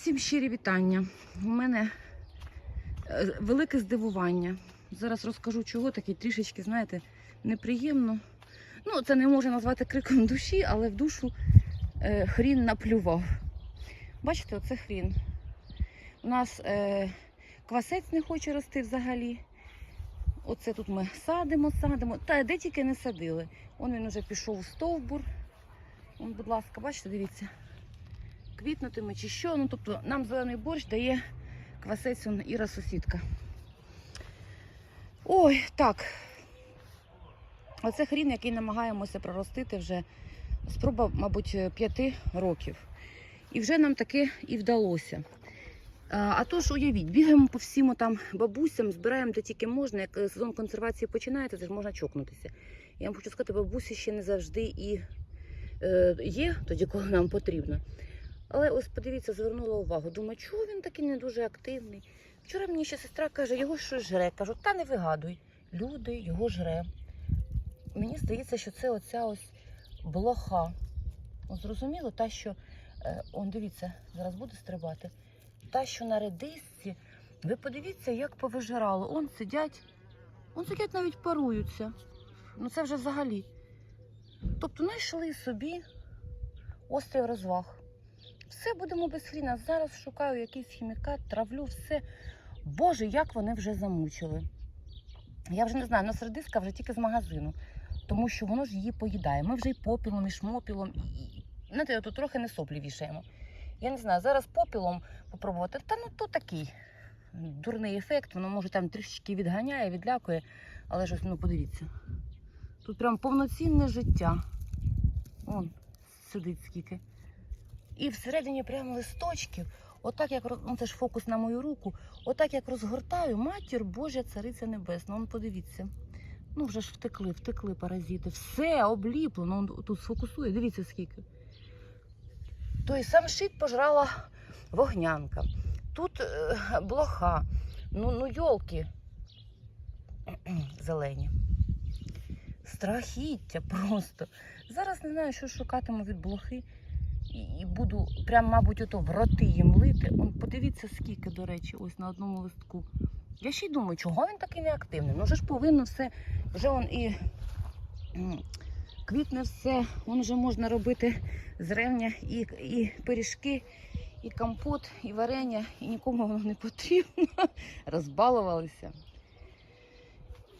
Всім щирі вітання. У мене е, велике здивування. Зараз розкажу, чого такий трішечки, знаєте, неприємно. Ну, це не можна назвати криком душі, але в душу е, хрін наплював. Бачите, оце хрін. У нас е, квасець не хоче рости взагалі. Оце тут ми садимо, садимо. Та де тільки не садили. Он він уже пішов у стовбур. Он, будь ласка, бачите, дивіться квітнутиме чи що. Ну, тобто нам зелений борщ дає квасець Іра сусідка. Ой, так. Оце хрін, який намагаємося проростити вже спроба, мабуть, п'яти років. І вже нам таке і вдалося. А, то ж уявіть, бігаємо по всім там бабусям, збираємо де тільки можна. Як сезон консервації починається, це ж можна чокнутися. Я вам хочу сказати, бабусі ще не завжди і е, є тоді, коли нам потрібно. Але ось подивіться, звернула увагу. Думаю, чого він такий не дуже активний. Вчора мені ще сестра каже, його щось жре. Кажу, та не вигадуй. Люди його жре. Мені здається, що це оця ось блоха. От Зрозуміло, та, що, е, он дивіться, зараз буде стрибати. Та, що на редисці, ви подивіться, як повижирало. Он сидять, он сидять навіть паруються. Ну це вже взагалі. Тобто знайшли собі острів розваг. Все будемо без хріна. Зараз шукаю якийсь хімікат, травлю, все. Боже, як вони вже замучили. Я вже не знаю, у нас редиска вже тільки з магазину, тому що воно ж її поїдає. Ми вже і попілом, і шмопілом, і, знаєте, тут трохи не соплі вішаємо. Я не знаю, зараз попілом попробувати. Та ну то такий дурний ефект, воно може там трішечки відганяє, відлякує, але ж ну подивіться. Тут прям повноцінне життя. Он сидить скільки. І всередині прямо листочків, отак як ну, це ж фокус на мою руку, отак як розгортаю, матір Божа цариця небесна. Он подивіться. Ну вже ж втекли, втекли паразити. Все обліплено. Он тут сфокусує, дивіться скільки. Той сам шит пожрала вогнянка. Тут е, блоха. Ну, ну йолки зелені. Страхіття просто. Зараз не знаю, що шукатиму від блохи і, буду прям, мабуть, ото в роти їм лити. Он подивіться, скільки, до речі, ось на одному листку. Я ще й думаю, чого він такий неактивний? Ну вже ж повинно все, вже он і квітне все, он вже можна робити з ревня і, і пиріжки, і компот, і варення, і нікому воно не потрібно. Розбалувалися.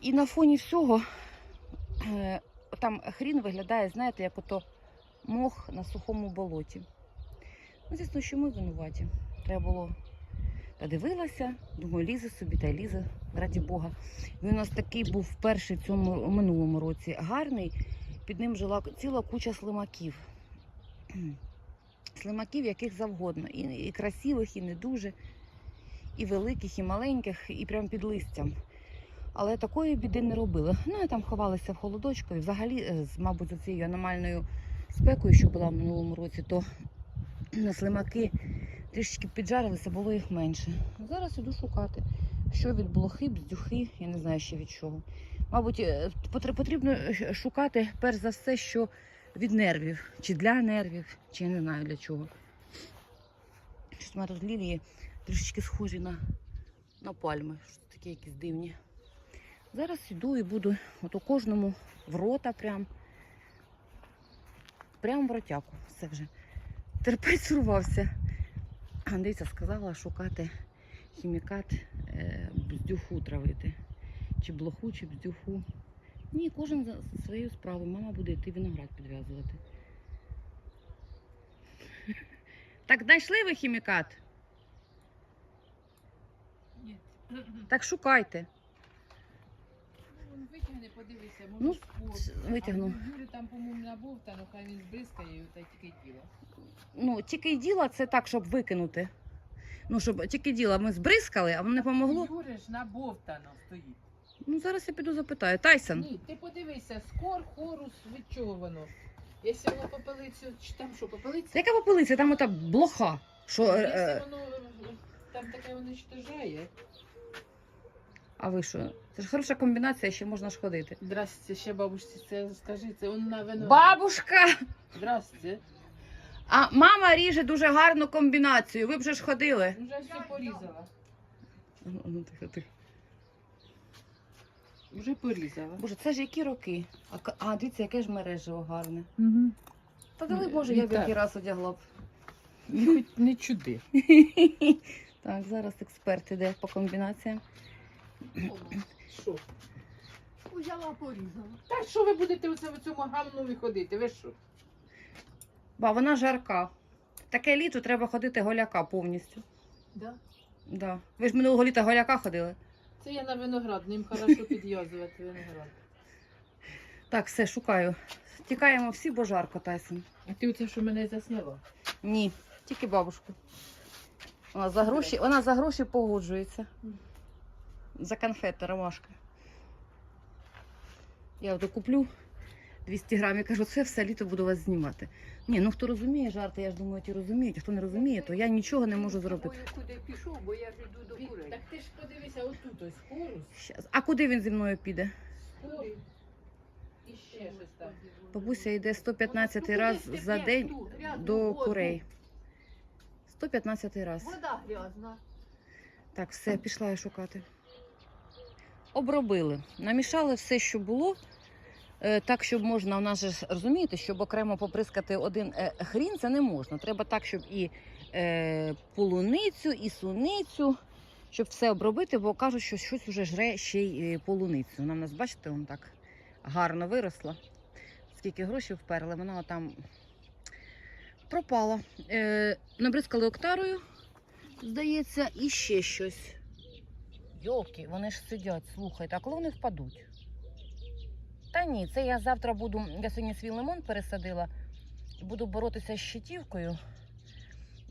І на фоні всього е, там хрін виглядає, знаєте, як ото мох на сухому болоті. Ну, звісно, що ми винуваті. Треба було. Та дивилася, думаю, лізе собі та лізе, раді Бога. Він у нас такий був перший в цьому минулому році. Гарний. Під ним жила ціла куча слимаків. Слимаків яких завгодно. І, і красивих, і не дуже, і великих, і маленьких, і прям під листям. Але такої біди не робили. Ну, і там ховалися в холодочку. І взагалі, е, мабуть, за цією аномальною спекою, що була в минулому році, то на слимаки трішечки піджарилися, було їх менше. Зараз іду шукати, що від блохи, бздюхи, я не знаю ще від чого. Мабуть, е, потрібно е, шукати перш за все, що від нервів, чи для нервів, чи я не знаю для чого. Щось мене тут лілії трішечки схожі на, на пальми, щось такі якісь дивні. Зараз іду і буду от у кожному в рота прям. Прямо в ротяку. Все вже. Терпець урвався. Дивіться, сказала шукати хімікат е, бздюху травити. Чи блоху, чи бздюху. Ні, кожен за своєю справою. Мама буде йти виноград підв'язувати. Так знайшли ви хімікат? Ні. Так шукайте. Ну, Витягни, подивися, може Ну, ж витягну. А Юрі там, по-моєму, набовтано, хай він збризкає та тільки діло. Ну, тільки й діла це так, щоб викинути. Ну, щоб тільки діла ми збризкали, а воно не помогло. Юрі ж набовтано стоїть. Ну, зараз я піду запитаю. Тайсон. Ні, ти подивися, скор, хорус, від чого воно? Якщо воно попелицю, чи там що, попелиця? Яка попелиця? Там ота блоха. Що, е, е, Якщо воно е, там таке воно штижає. А ви що? Це ж хороша комбінація, ще можна ж ходити. Здрасте, ще бабусі це скажи, це он на вино. Бабушка! Здрасте. А мама ріже дуже гарну комбінацію. Ви б вже ж ходили. Вже все порізала. Ну, тихо, тихо. Вже порізала. Боже, це ж які роки? А, к- а дивіться, яке ж мережево гарне. Угу. Та дали, може, я б Вітаю. який раз одягла б. Не чуди. Так, зараз експерт іде по комбінаціям. Що? Взяла порізала. Та що ви будете в цьому гамнові ходити? Ви що? Ба, вона жарка. Таке літо треба ходити голяка повністю. Да? Да. Ви ж минулого літа голяка ходили. Це я на виноград, ним хорошо підв'язувати виноград. Так, все, шукаю. Тікаємо всі, бо жарко, Тайсон. А ти оце що мене засняла? Ні, тільки бабушку. Вона за гроші, вона за гроші погоджується. За конфети, ромашка. Я от куплю 200 грамів, кажу, це все літо буду вас знімати. Ні, ну хто розуміє жарти, я ж думаю, ті розуміють. А хто не розуміє, то я нічого не можу зробити. Ой, Куди пішов, бо я ж йду до курей. Так ти ж подивися, отут ось хорус, А куди він зі мною піде? хорус і ще щось там. Бабуся йде 115 Ну, раз за день до курей. 115 раз. Вода грязна. Так, все, пішла я шукати. Обробили. Намішали все, що було. е, Так, щоб можна, у нас же розумієте, щоб окремо поприскати один е, хрін, це не можна. Треба так, щоб і е, полуницю, і суницю, щоб все обробити, бо кажуть, що щось уже жре ще й е, полуницю. Вона в нас, бачите, вон так гарно виросла. Скільки грошей вперли, вона там пропала. Е, набризкали октарою, здається, і ще щось. Йолки, вони ж сидять, слухайте, а коли вони впадуть? Та ні, це я завтра буду. Я сьогодні свій лимон пересадила. Буду боротися з щитівкою.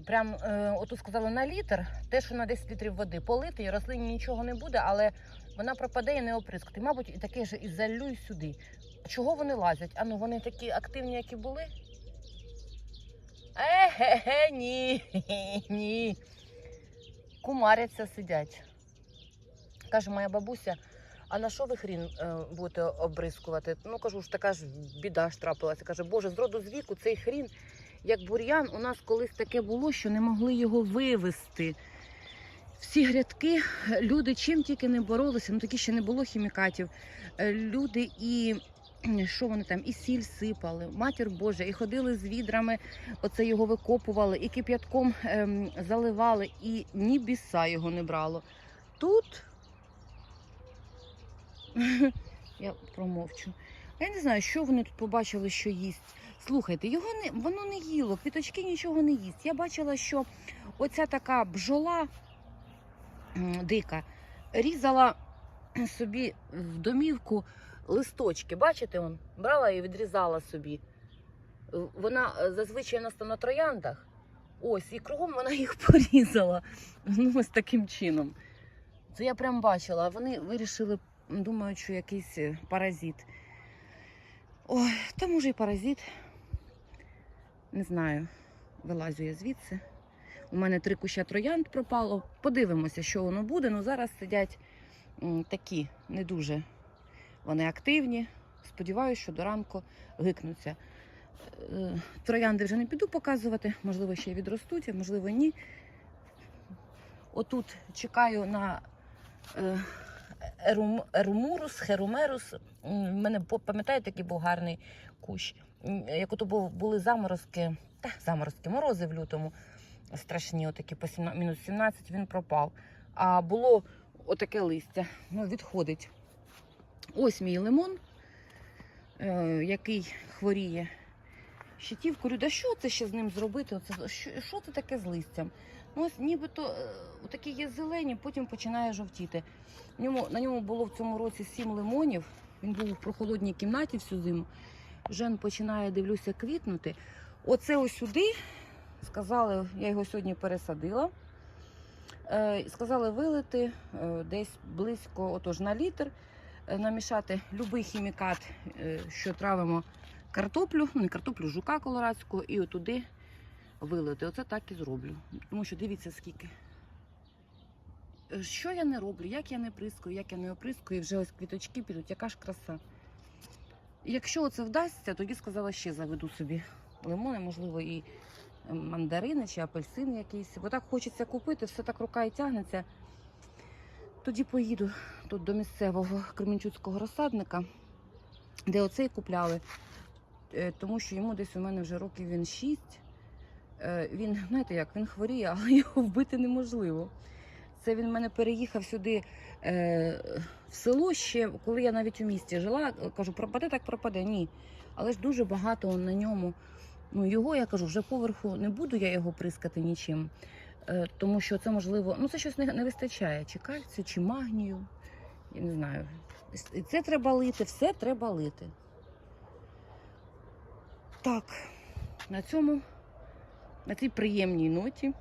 Прям, е, отут сказали на літр, те, що на 10 літрів води полити, і рослині нічого не буде, але вона пропаде і не оприскати. Мабуть, і таке ж і залю й сюди. Чого вони лазять? А ну вони такі активні, як і були? Е-ге-ге, ні, ні. Кумаряться сидять. Каже моя бабуся, а на що ви хрін е, будете обрискувати? Ну кажу ж, така ж біда ж трапилася. Каже, Боже, з роду з віку цей хрін, як бур'ян, у нас колись таке було, що не могли його вивезти. Всі грядки, люди чим тільки не боролися, ну такі ще не було хімікатів. Е, Люди і що вони там, і сіль сипали, матір Божа, і ходили з відрами, оце його викопували, і кип'ятком ем, заливали, і ні біса його не брало. Тут я промовчу. Я не знаю, що вони тут побачили, що їсть. Слухайте, його не воно не їло, квіточки нічого не їсть. Я бачила, що оця така бджола м, дика різала собі в домівку листочки. Бачите, он брала і відрізала собі. Вона е, зазвичай у на трояндах. Ось, і кругом вона їх порізала. Ну, ось таким чином. Це я прям бачила. А вони вирішили, думають, що якийсь е, паразит. Ой, та може і паразит. Не знаю. Вилазю я звідси. У мене три куща троянд пропало. Подивимося, що воно буде. Ну зараз сидять такі не дуже вони активні. Сподіваюся, що до ранку гикнуться. Е, Троянди вже не піду показувати, можливо, ще й відростуть, а можливо, ні. Отут чекаю на е, ерум, ерумурус, херумерус. В мене пам'ятаєте, який був гарний кущ. Як ото були заморозки, та заморозки, морози в лютому страшні, отакі по 17, мінус 17, він пропав. А було отаке листя, ну, відходить. Ось мій лимон, е, який хворіє щитівку. Да що це ще з ним зробити? Оце, що, що це таке з листям? Ну, ось нібито е, такі є зелені, потім починає жовтіти. В ньому, на ньому було в цьому році сім лимонів. Він був в прохолодній кімнаті всю зиму. Вже починає, дивлюся, квітнути. Оце ось сюди. Сказали, я його сьогодні пересадила. Е, сказали вилити е, десь близько, отож на літр, намішати будь-який хімікат, що травимо картоплю, ну не картоплю, жука колорадського, і отуди вилити. Оце так і зроблю. Тому що дивіться скільки. Е, Що я не роблю, як я не прискую, як я не оприскую, і вже ось квіточки підуть, яка ж краса. Якщо це вдасться, тоді сказала, ще заведу собі лимони, можливо, і мандарини чи апельсини якісь. Бо так хочеться купити, все так рука і тягнеться. Тоді поїду тут до місцевого кременчуцького розсадника, де оцей купляли, Е, тому що йому десь у мене вже років він 6. Він, знаєте як, він хворіє, але його вбити неможливо. Це він в мене переїхав сюди е, в село ще, коли я навіть у місті жила. Кажу, пропаде, так пропаде. Ні. Але ж дуже багато на ньому. Ну, його я кажу, вже поверху не буду я його прискати нічим. Е, тому що це можливо, ну це щось не, не вистачає, чи кальцію, чи магнію. Я не знаю. Це треба лити, все треба лити. Так, на цьому, на цій приємній ноті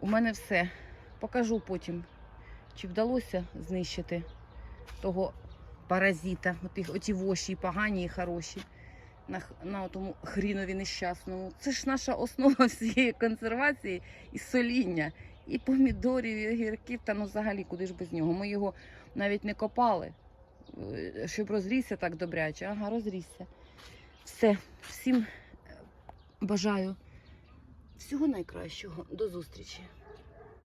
у мене все. Покажу потім, чи вдалося знищити того паразита, оті, воші погані і хороші на, на тому хрінові нещасному. Це ж наша основа всієї консервації і соління, і помідорів, і огірків, та ну взагалі куди ж без нього. Ми його навіть не копали, е, щоб розрісся так добряче. Ага, розрісся. Все, всім бажаю всього найкращого. До зустрічі.